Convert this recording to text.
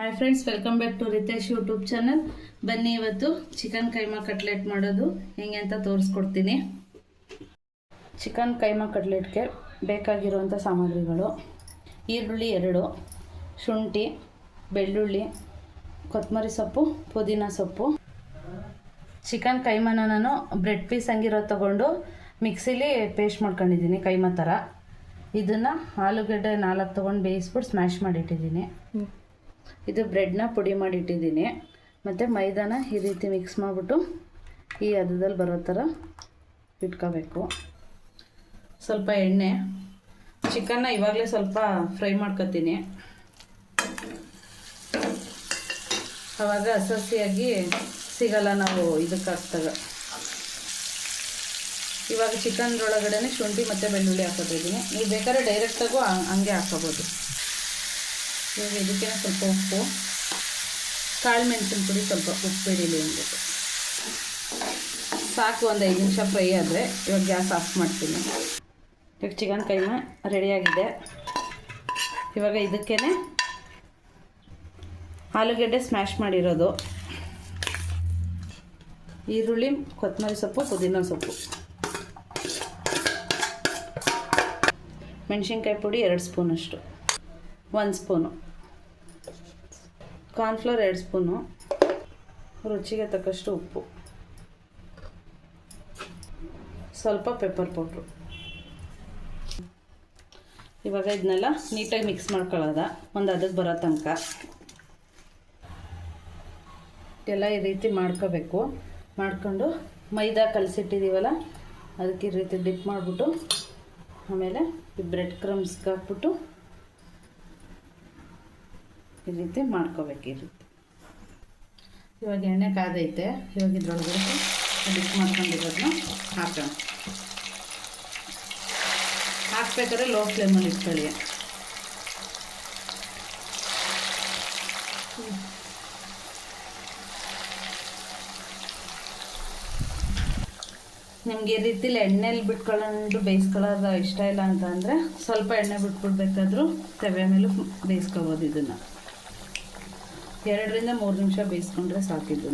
Hi friends welcome back to Ritesh YouTube channel ಬನ್ನಿ ಇವತ್ತು chicken keema cutlet ಮಾಡೋದು. ಹೆಂಗೆ ಅಂತ ತೋರಿಸ್ಕೊಡ್ತೀನಿ. ಚಿಕನ್ ಕೈಮಾ ಕಟ್ಲೆಟ್ಗೆ ಬೇಕಾಗಿರುವಂಥ ಸಾಮಗ್ರಿಗಳು ಈರುಳ್ಳಿ ಎರಡು, ಶುಂಠಿ, ಬೆಳ್ಳುಳ್ಳಿ ಕೊತ್ತಂಬರಿ ಸೊಪ್ಪು, ಪುದೀನ ಸೊಪ್ಪು. ಚಿಕನ್ ಕೈಮಾನ ನಾನು ಬ್ರೆಡ್ ಪೀಸ್ ಹಂಗಿರೋ ತಗೊಂಡು ಮಿಕ್ಸಿಲಿ ಪೇಸ್ಟ್ ಮಾಡ್ಕೊಂಡಿದ್ದೀನಿ ಕೈಮಾ ಥರ. ಇದನ್ನು ಆಲೂಗಡ್ಡೆ ನಾಲ್ಕು ತೊಗೊಂಡು ಬೇಯಿಸ್ಬಿಟ್ಟು ಸ್ಮ್ಯಾಶ್ ಮಾಡಿಟ್ಟಿದ್ದೀನಿ. ಇದು ಬ್ರೆಡ್ನ ಪುಡಿ ಮಾಡಿ ಇಟ್ಟಿದ್ದೀನಿ ಮತ್ತು ಮೈದಾನ ಈ ರೀತಿ ಮಿಕ್ಸ್ ಮಾಡಿಬಿಟ್ಟು ಈ ಹದದಲ್ಲಿ ಬರೋ ಥರ ಇಟ್ಕೋಬೇಕು. ಸ್ವಲ್ಪ ಎಣ್ಣೆ ಚಿಕನ್ನ ಇವಾಗಲೇ ಸ್ವಲ್ಪ ಫ್ರೈ ಮಾಡ್ಕೊತೀನಿ. ಆವಾಗ ಸಸಿಯಾಗಿ ಸಿಗಲ್ಲ ನಾವು ಇದಕ್ಕೆ ಹಾಕ್ದಾಗ ಇವಾಗ ಚಿಕನ್ದೊಳಗಡೆ ಶುಂಠಿ ಮತ್ತು ಬೆಳ್ಳುಳ್ಳಿ ಹಾಕೋತಿದ್ದೀನಿ ನೀವು ಬೇಕಾದ್ರೆ ಡೈರೆಕ್ಟಾಗೂ ಹಂಗೆ ಹಾಕೋಬೋದು. ಇವಾಗ ಇದಕ್ಕೆ ಸ್ವಲ್ಪ ಉಪ್ಪು, ಕಾಳು ಮೆಣಸಿನ ಪುಡಿ ಸ್ವಲ್ಪ ಉಪ್ಪು ಹಿಡೀಲಿ ಅಂದ್ಬಿಟ್ಟು. ಸಾಕು ಒಂದು ಐದು ನಿಮಿಷ ಫ್ರೈ ಆದರೆ ಇವಾಗ ಗ್ಯಾಸ್ ಆಫ್ ಮಾಡ್ತೀನಿ. ಇವಾಗ ಚಿಕನ್ ಕೈಮ ರೆಡಿಯಾಗಿದೆ ಇವಾಗ ಇದಕ್ಕೇ ಆಲೂಗಡ್ಡೆ ಸ್ಮ್ಯಾಶ್ ಮಾಡಿರೋದು. ಈರುಳ್ಳಿ ಕೊತ್ತಂಬರಿ ಸೊಪ್ಪು, ಪುದೀನ ಸೊಪ್ಪು. ಮೆಣಸಿನ್ಕಾಯಿ ಪುಡಿ ಎರಡು ಸ್ಪೂನಷ್ಟು. ಒಂದು ಸ್ಪೂನು. ಕಾರ್ನ್ಫ್ಲೋರ್ ಎರಡು ಸ್ಪೂನು, ರುಚಿಗೆ ತಕ್ಕಷ್ಟು ಉಪ್ಪು, ಸ್ವಲ್ಪ ಪೆಪ್ಪರ್ ಪೌಡ್ರು. ಇವಾಗ ಇದನ್ನೆಲ್ಲ ನೀಟಾಗಿ ಮಿಕ್ಸ್ ಮಾಡ್ಕೊಳ್ಳೋದ, ಒಂದು ಅದಕ್ಕೆ ಬರೋ ತನಕ. ಎಲ್ಲ ಈ ರೀತಿ ಮಾಡ್ಕೋಬೇಕು. ಮಾಡ್ಕೊಂಡು ಮೈದಾ ಕಲಸಿಟ್ಟಿದ್ದೀವಲ್ಲ ಅದಕ್ಕೆ ಈ ರೀತಿ ಡಿಪ್ ಮಾಡಿಬಿಟ್ಟು, ಆಮೇಲೆ ಈ ಬ್ರೆಡ್ ಕ್ರಮ್ಸ್ಗೆ ಹಾಕ್ಬಿಟ್ಟು ಈ ರೀತಿ ಮಾಡ್ಕೋಬೇಕಿರುತ್ತೆ. ಇವಾಗ ಎಣ್ಣೆ ಕಾದೈತೆ ಇವಾಗ ಇದ್ರೊಳಗೆ ಮಿಕ್ಸ್ ಮಾಡ್ಕೊಂಡಿರೋದನ್ನ ಹಾಕೋಣ. ಹಾಕ್ಬೇಕಾದ್ರೆ ಲೋ ಫ್ಲೇಮಲ್ಲಿ ಇಟ್ಕೊಳ್ಳಿ. ನಿಮ್ಗೆ ಈ ರೀತಿಲಿ ಎಣ್ಣೆಲಿ ಬಿಟ್ಕೊಂಡು ಬೇಯಿಸ್ಕೊಳ್ಳೋದು ಇಷ್ಟ ಇಲ್ಲ ಅಂತ ಅಂದರೆ ಸ್ವಲ್ಪ ಎಣ್ಣೆ ಬಿಟ್ಬಿಡ್ಬೇಕಾದ್ರೂ ತವೆ ಮೇಲೂ ಬೇಯಿಸ್ಕೊಬೋದು ಇದನ್ನು. ಎರಡರಿಂದ ಮೂರು ನಿಮಿಷ ಬೇಯಿಸ್ಕೊಂಡ್ರೆ ಸಾಕಿದ್ದು.